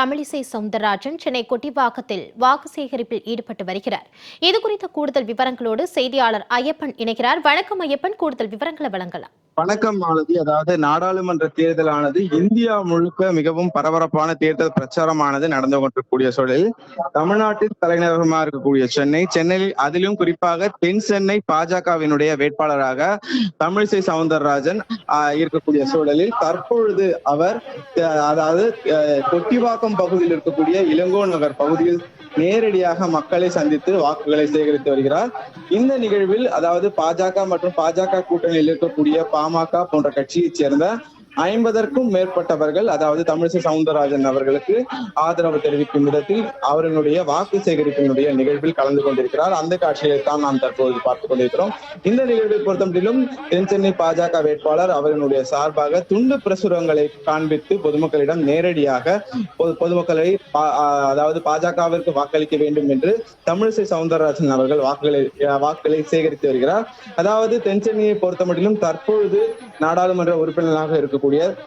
தமிழிசை சவுந்தரராஜன் சென்னை கொட்டிவாக்கத்தில் வாக்கு சேகரிப்பில் ஈடுபட்டு வருகிறார். இதுகுறித்த கூடுதல் விவரங்களோடு செய்தியாளர் ஐயப்பன் இணைகிறார். வணக்கம் ஐயப்பன். கூடுதல் விவரங்களை வழங்கலாம். வணக்கம் மாலதி. அதாவது நாடாளுமன்ற தேர்தலானது இந்தியா முழுக்க மிகவும் பரபரப்பான தேர்தல் பிரச்சாரமானது நடந்து கொண்டிருக்கூடிய சூழலில் தமிழ்நாட்டின் தலைநகரமா இருக்கக்கூடிய சென்னை சென்னையில் அதிலும் குறிப்பாக தென் சென்னை பாஜகவினுடைய வேட்பாளராக தமிழிசை சவுந்தரராஜன் இருக்கக்கூடிய சூழலில் தற்பொழுது அவர் அஹ், அதாவது அஹ், கொட்டிவாக்கம் பகுதியில் இருக்கக்கூடிய இளங்கோ நகர் பகுதியில் நேரடியாக மக்களை சந்தித்து வாக்குகளை சேகரித்து வருகிறார். இந்த நிகழ்வில் அதாவது பாஜக மற்றும் பாஜக கூட்டணியில் இருக்கக்கூடிய பாமக போன்ற கட்சியைச் சேர்ந்த ஐம்பதற்கும் மேற்பட்டவர்கள் அதாவது தமிழிசை சவுந்தரராஜன் அவர்களுக்கு ஆதரவு தெரிவிக்கும் விதத்தில் அவர்களுடைய வாக்கு சேகரிப்பினுடைய நிகழ்வில் கலந்து கொண்டிருக்கிறார். அந்த காட்சியை தான் நாம் தற்போது பார்த்துக் கொண்டிருக்கிறோம். இந்த நிகழ்வை பொறுத்தமட்டிலும் தென்சென்னை பாஜக வேட்பாளர் அவர்களுடைய சார்பாக துண்டு பிரசுரங்களை காண்பித்து பொதுமக்களிடம் நேரடியாக பொது- பொதுமக்களை பா- அதாவது பாஜகவிற்கு வாக்களிக்க வேண்டும் என்று தமிழிசை சவுந்தரராஜன் அவர்கள் வாக்குகளை வாக்குகளை சேகரித்து வருகிறார். அதாவது தென்சென்னையை பொறுத்தமட்டிலும் தற்பொழுது நாடாளுமன்ற உறுப்பினராக இருக்கும் peculiar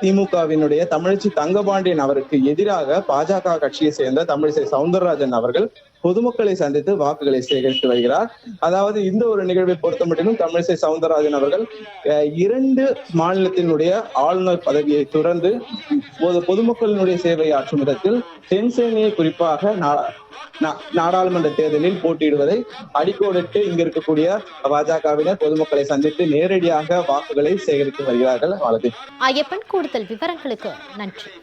திமுகவினுடைய தமிழச்சி தங்கபாண்டியன் அவருக்கு எதிராக பாஜக கட்சியை சேர்ந்த தமிழிசை சவுந்தரராஜன் அவர்கள் பொதுமக்களை சந்தித்து வாக்குகளை சேகரித்து வருகிறார். அதாவது இந்த ஒரு நிகழ்வை பொறுத்தமட்டிலும் தமிழிசை சவுந்தரராஜன் அவர்கள் இரண்டு மாநிலத்தினுடைய ஆளுநர் பதவியை துறந்து பொது பொதுமக்களினுடைய சேவை ஆற்றும் விதத்தில் தென்சேனையை குறிப்பாக நா- நாடாளுமன்ற தேர்தலில் போட்டியிடுவதை அடிக்கோடிட்டு இங்க இருக்கக்கூடிய பாஜகவினர் பொதுமக்களை சந்தித்து நேரடியாக வாக்குகளை சேகரித்து வருகிறார்கள். வலது ஐயப்பன் கூடுதல் விவரங்களுக்கு நன்றி.